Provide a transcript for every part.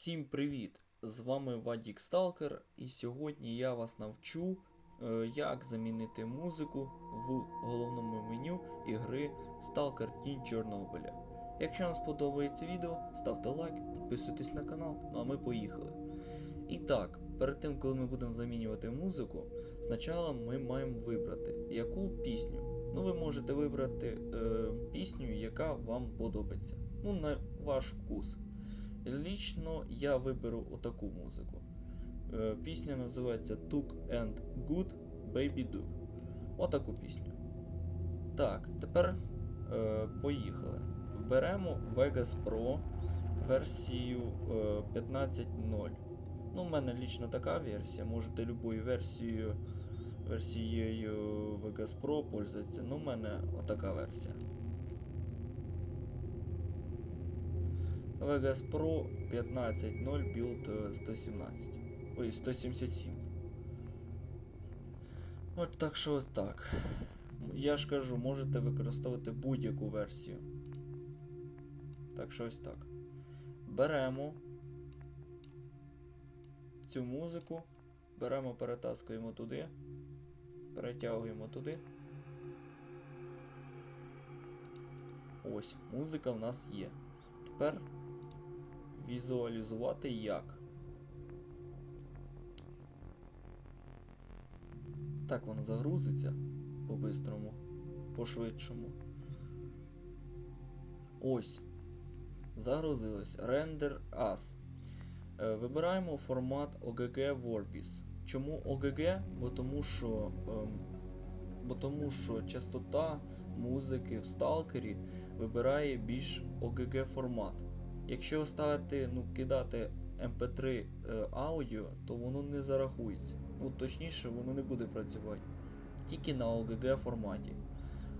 Всім привіт! З вами Вадік Сталкер, і сьогодні я вас навчу, е, як замінити музику в головному меню ігри Stalker Тінь Чорнобиля. Якщо вам сподобається відео, ставте лайк, підписуйтесь на канал, ну а ми поїхали. І так, перед тим, коли ми будемо замінювати музику, спочатку ми маємо вибрати, яку пісню. Ну, ви можете вибрати е, пісню, яка вам подобається. Ну, на ваш вкус. Лічно я виберу отаку музику. Е, Пісня називається Took and Good Baby Do. Отаку пісню. Так, тепер е, поїхали. Беремо Vegas Pro версію е, 15.0. Ну, в мене лічно така версія. Можете любою версією версією Vegas Pro пользуватися. Ну, в мене отака версія. Vegas Pro 15.0 build 117. Ой, 177. От так що ось так. Я ж кажу, можете використовувати будь-яку версію. Так що ось так. Беремо цю музику, беремо, перетаскуємо туди, перетягуємо туди. Ось, музика в нас є. Тепер візуалізувати як. Так воно загрузиться по-бистрому, по-швидшому. Ось. Загрузилось. Render as. Е, Вибираємо формат OGG Vorbis. Чому OGG? Бо тому що, ем, бо тому що частота музики в сталкері вибирає більш OGG формат. Якщо ставити, ну, кидати MP3 е, аудіо, то воно не зарахується. Ну, точніше, воно не буде працювати. Тільки на OGG форматі.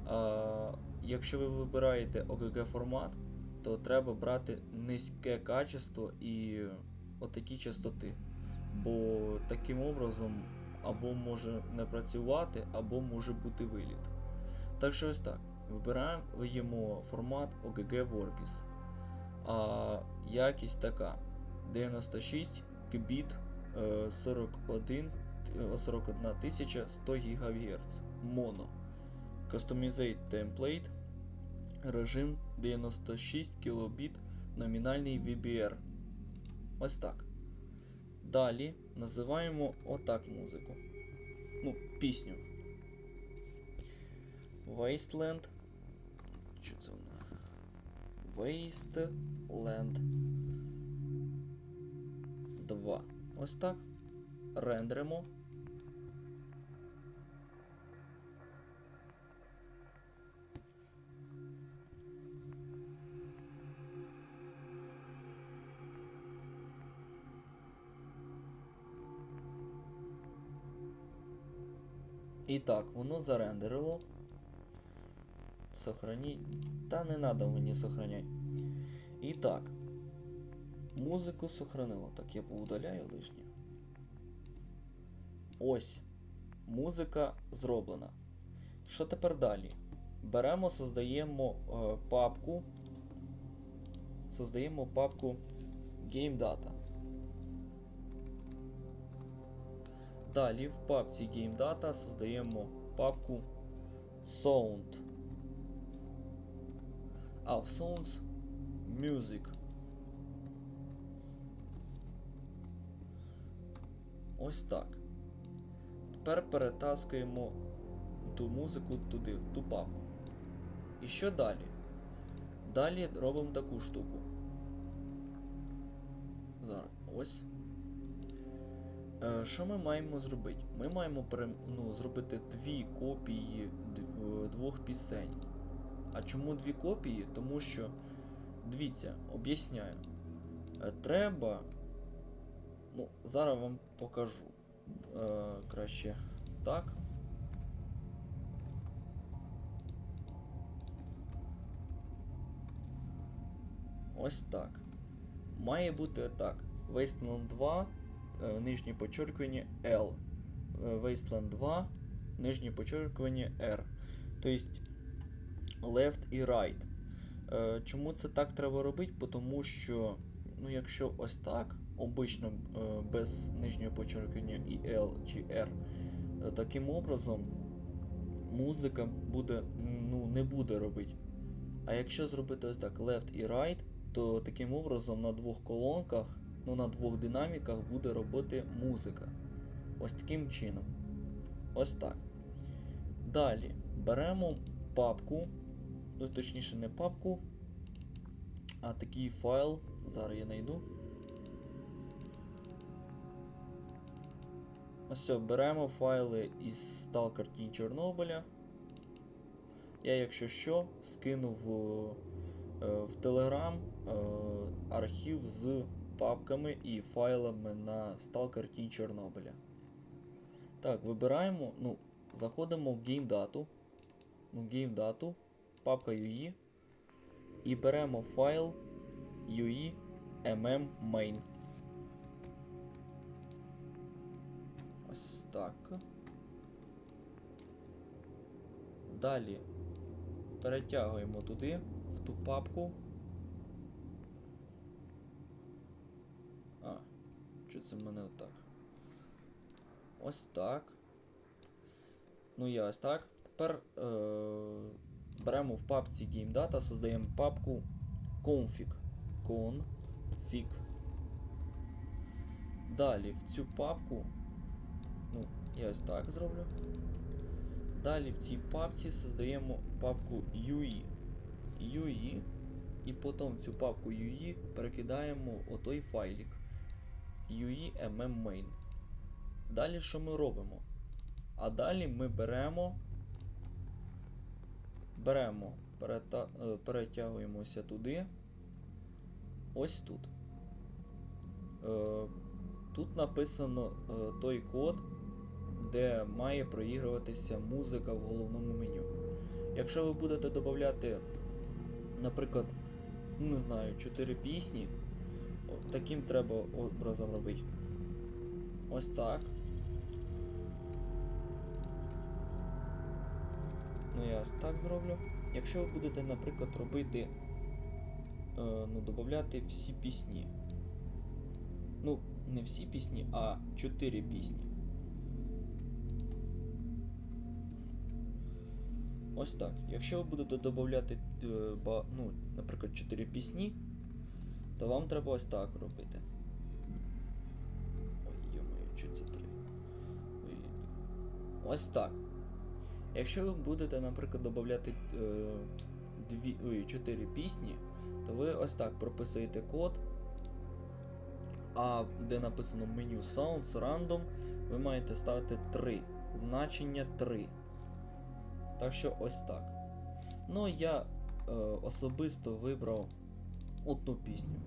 А, якщо ви вибираєте OGG формат, то треба брати низьке качество і отакі частоти. Бо таким образом або може не працювати, або може бути виліт. Так що ось так. Вибираємо формат OGG Vorbis. А якість така 96 кбіт е, 41 е, 41 тисяча 100 ГГц моно. Customizate template режим 96 кбіт номінальний VBR. Ось так. Далі називаємо отак музику. Ну, пісню. Wasteland. Що це вона? Wasteland 2. Ось так. Рендеримо. І так, воно зарендерило. Сохранить. Та не надо мені сохранять. І так. Музику сохранило. Так, я поудаляю лишнє. Ось. Музика зроблена. Що тепер далі? Беремо, создаємо е, папку. Создаємо папку Game. Далі в папці Game Data создаємо папку Sound. В Sounds Music. Ось так. Тепер перетаскуємо ту музику туди, в ту папку. І що далі? Далі робимо таку штуку. Зараз ось. Е, Що ми маємо зробити? Ми маємо ну, зробити дві копії е, двох пісень. А чому дві копії? Тому що, дивіться, об'ясняю. Е, Треба. Ну, зараз вам покажу. Е, краще так. Ось так. Має бути так. Wasteland 2, е, нижнє почеркування L. Е, Wasteland 2, нижнє почеркування R. Тобто left і right. Е, Чому це так треба робити? Тому що ну якщо ось так, обично е, без нижнього почеркання і L чи R, е, таким образом музика буде, ну, не буде робити. А якщо зробити ось так left і right, то таким образом на двох колонках, ну на двох динаміках буде робити музика. Ось таким чином. Ось так. Далі беремо папку, ну точніше не папку, а такий файл. Зараз я знайду. Ось беремо файли із Stalker Teen Чорнобиля. Я, якщо що, скину в, е, в Telegram е, архів з папками і файлами на Stalker Teen Чорнобиля. Так, вибираємо, ну, заходимо в Data, ну, Data, папка UI, і беремо файл UI mm main. Ось так. Далі перетягуємо туди, в ту папку. А, що це в мене отак? Ось так. Ну я ось так. Тепер е- беремо в папці Game Data, создаємо папку config. Config. Далі в цю папку. Ну, я ось так зроблю. Далі в цій папці создаємо папку UI. UI. І потім цю папку UI перекидаємо отой файлик. UI mm main. Далі що ми робимо? А далі ми беремо. Беремо, е, перетягуємося туди. Ось тут. Е, тут написано е, той код, де має проігруватися музика в головному меню. Якщо ви будете додати, наприклад, ну, не знаю, 4 пісні, таким треба образом робити. Ось так. Ну я ось так зроблю. Якщо ви будете, наприклад, робити, е, ну, додати всі пісні. Ну, не всі пісні, а 4 пісні. Ось так. Якщо ви будете додати, е, ну, наприклад, 4 пісні, то вам треба ось так робити. Ой, йомаю, що це три? Ой. Ось так. Якщо ви будете, наприклад, додати е, 4 пісні, то ви ось так прописуєте код. А де написано меню Sounds Random, ви маєте ставити 3. Значення 3. Так що ось так. Ну, я е, особисто вибрав одну пісню.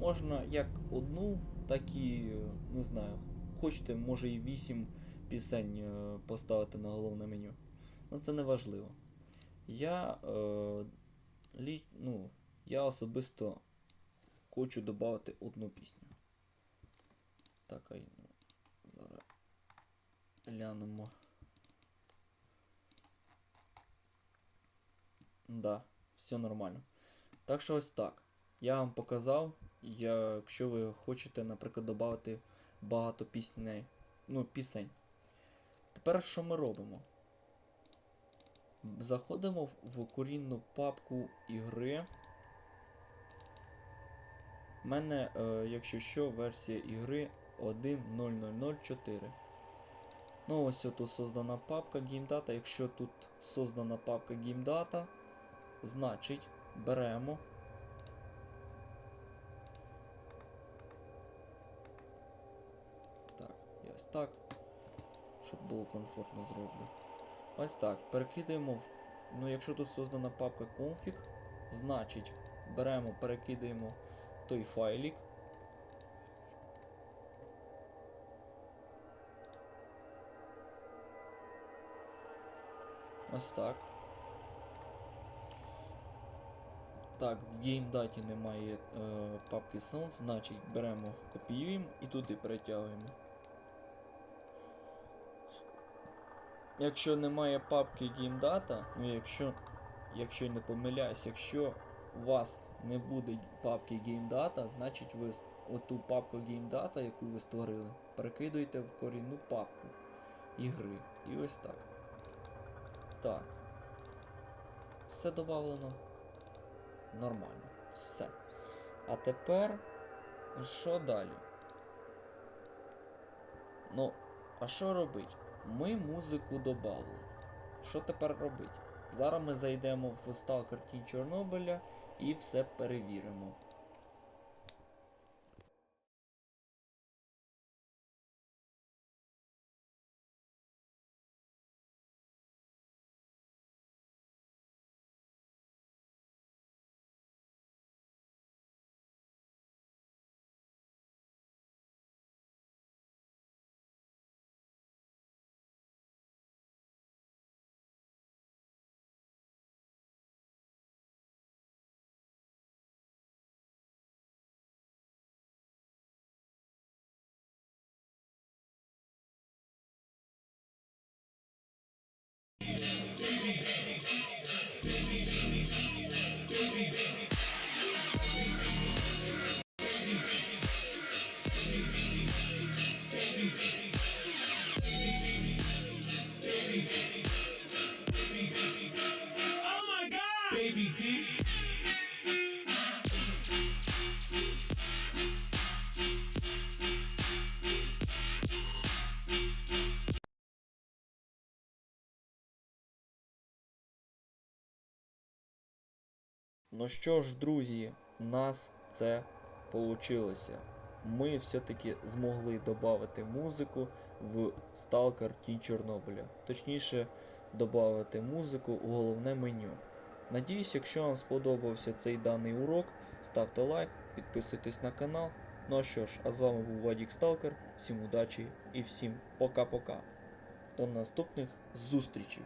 Можна як одну, так і, не знаю, хочете, може і 8 пісень е, поставити на головне меню. Ну це не важливо. Я, е, лі, ну, я особисто хочу додати одну пісню. Так, а й, ну, зараз глянемо. Да, все нормально. Так що ось так. Я вам показав, якщо ви хочете, наприклад, додати багато пісней. Ну, пісень. Тепер що ми робимо? Заходимо в- корінну папку ігри. У мене, е, якщо що, версія ігри 1.0.0.0.4. Ну, ось тут создана папка GameData. Якщо тут создана папка GameData, значить беремо. Так, ось так. Щоб було комфортно зроблю. Ось так. Перекидаємо. Ну, якщо тут создана папка config, значить беремо, перекидаємо той файлик. Ось так. Так, в геймдаті немає е, папки Sound, значить беремо, копіюємо і туди перетягуємо. Якщо немає папки GameData, ну якщо, якщо не помиляюсь, якщо у вас не буде папки GameData, значить ви оту папку GameData, яку ви створили, перекидуєте в корінну папку ігри. І ось так. Так. Все додавлено. Нормально. Все. А тепер. Що далі? Ну, а що робить? Ми музику додали. Що тепер робити? Зараз ми зайдемо в сталкер Тінь Чорнобиля і все перевіримо. Ну що ж, друзі, нас це получилося. Ми все-таки змогли додати музику в Stalker Тінь Чорнобиля. Точніше, додати музику у головне меню. Надіюсь, якщо вам сподобався цей даний урок, ставте лайк, підписуйтесь на канал. Ну а що ж, а з вами був Вадік Сталкер. Всім удачі і всім пока-пока. До наступних зустрічей!